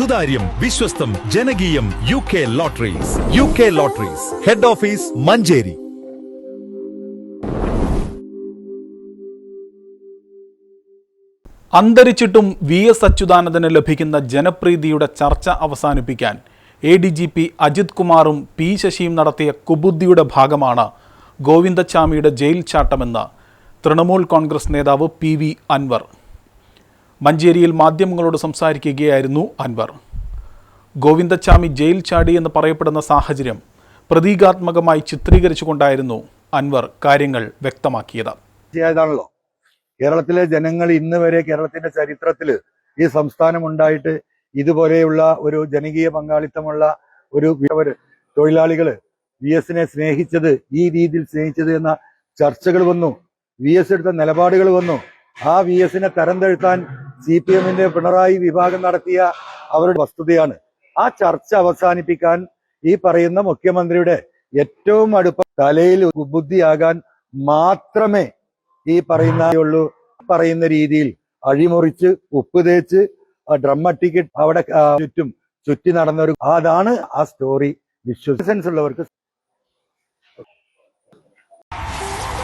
സുതാര്യം വിശ്വസ്തം ജനകീയം U K lotteries. U K lotteries. Head office Manjeri. അന്തരിച്ചിട്ടും V S അച്യുതാനന്ദന് ലഭിക്കുന്ന ജനപ്രീതിയുടെ ചർച്ച അവസാനിപ്പിക്കാൻ A D G P Ajith കുമാറും പി ശശിയും നടത്തിയ കുബുദ്ധിയുടെ ഭാഗമാണ് ഗോവിന്ദച്ചാമിയുടെ ജയിൽ ചാട്ടമെന്ന് തൃണമൂൽ കോൺഗ്രസ് നേതാവ് പി വി അൻവർ. മഞ്ചേരിയിൽ മാധ്യമങ്ങളോട് സംസാരിക്കുകയായിരുന്നു അൻവർ. ഗോവിന്ദച്ചാമി ജയിൽ ചാടി എന്ന് പറയപ്പെടുന്ന സാഹചര്യം പ്രതീകാത്മകമായി ചിത്രീകരിച്ചുകൊണ്ടായിരുന്നു അൻവർ കാര്യങ്ങൾ വ്യക്തമാക്കിയത്. ചെയ്താണല്ലോ കേരളത്തിലെ ജനങ്ങൾ ഇന്ന് വരെ കേരളത്തിന്റെ ചരിത്രത്തിൽ ഈ സംസ്ഥാനം ഉണ്ടായിട്ട് ഇതുപോലെയുള്ള ഒരു ജനകീയ പങ്കാളിത്തമുള്ള ഒരു തൊഴിലാളികൾ വി എസിനെ സ്നേഹിച്ചത് ഈ രീതിയിൽ സ്നേഹിച്ചത് എന്ന ചർച്ചകൾ വന്നു. വി എസ് എടുത്ത നിലപാടുകൾ വന്നു. ആ വി എസിനെ തരം താഴ്ത്താൻ സി പി എമ്മിന്റെ പിണറായി വിഭാഗം നടത്തിയ അവരുടെ വസ്തുതയാണ്. ആ ചർച്ച അവസാനിപ്പിക്കാൻ ഈ പറയുന്ന മുഖ്യമന്ത്രിയുടെ ഏറ്റവും അടുപ്പ തലയിൽ ബുദ്ധിയാകാൻ മാത്രമേ ഈ പറയുന്ന ഉള്ളൂ. പറയുന്ന രീതിയിൽ അഴിമുറിച്ച് ഉപ്പ് തേച്ച് ആ ഡ്രം അട്ടിക്ക് അവിടെ ചുറ്റും ചുറ്റി നടന്ന ഒരു അതാണ് ആ സ്റ്റോറി വിശ്വസൻസ് ഉള്ളവർക്ക്